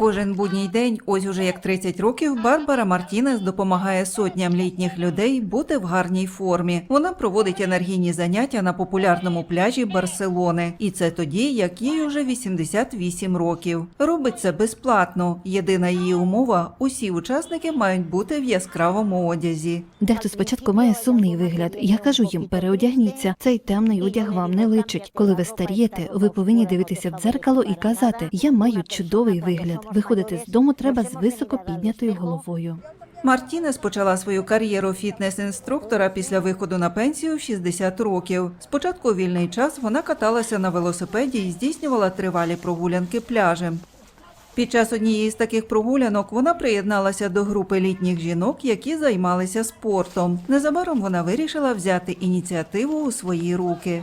Кожен будній день, ось уже як 30 років, Барбара Мартінес допомагає сотням літніх людей бути в гарній формі. Вона проводить енергійні заняття на популярному пляжі Барселони, і це тоді, як їй уже 88 років. Робить це безплатно. Єдина її умова: усі учасники мають бути в яскравому одязі. Дехто спочатку має сумний вигляд. Я кажу їм, переодягніться. Цей темний одяг вам не личить. Коли ви старієте, ви повинні дивитися в дзеркало і казати: Я маю чудовий вигляд. Виходити з дому треба з високо піднятою головою. Мартінес почала свою кар'єру фітнес-інструктора після виходу на пенсію в 60 років. Спочатку у вільний час вона каталася на велосипеді і здійснювала тривалі прогулянки пляжем. Під час однієї з таких прогулянок вона приєдналася до групи літніх жінок, які займалися спортом. Незабаром вона вирішила взяти ініціативу у свої руки.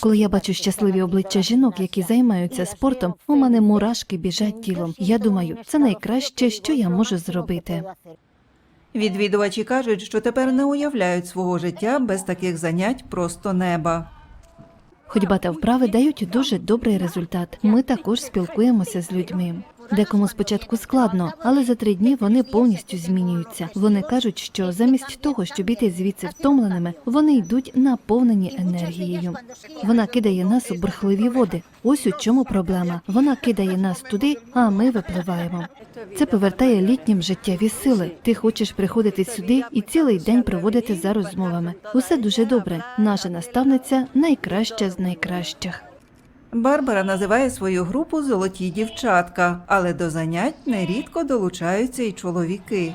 Коли я бачу щасливі обличчя жінок, які займаються спортом, у мене мурашки біжать тілом. Я думаю, це найкраще, що я можу зробити. Відвідувачі кажуть, що тепер не уявляють свого життя без таких занять просто неба. Ходьба та вправи дають дуже добрий результат. Ми також спілкуємося з людьми. Декому спочатку складно, але за три дні вони повністю змінюються. Вони кажуть, що замість того, щоб іти звідси втомленими, вони йдуть наповнені енергією. Вона кидає нас у бурхливі води. Ось у чому проблема. Вона кидає нас туди, а ми випливаємо. Це повертає літнім життєві сили. Ти хочеш приходити сюди і цілий день проводити за розмовами. Усе дуже добре. Наша наставниця найкраща з найкращих. Барбара називає свою групу Золоті дівчатка, але до занять нерідко долучаються й чоловіки.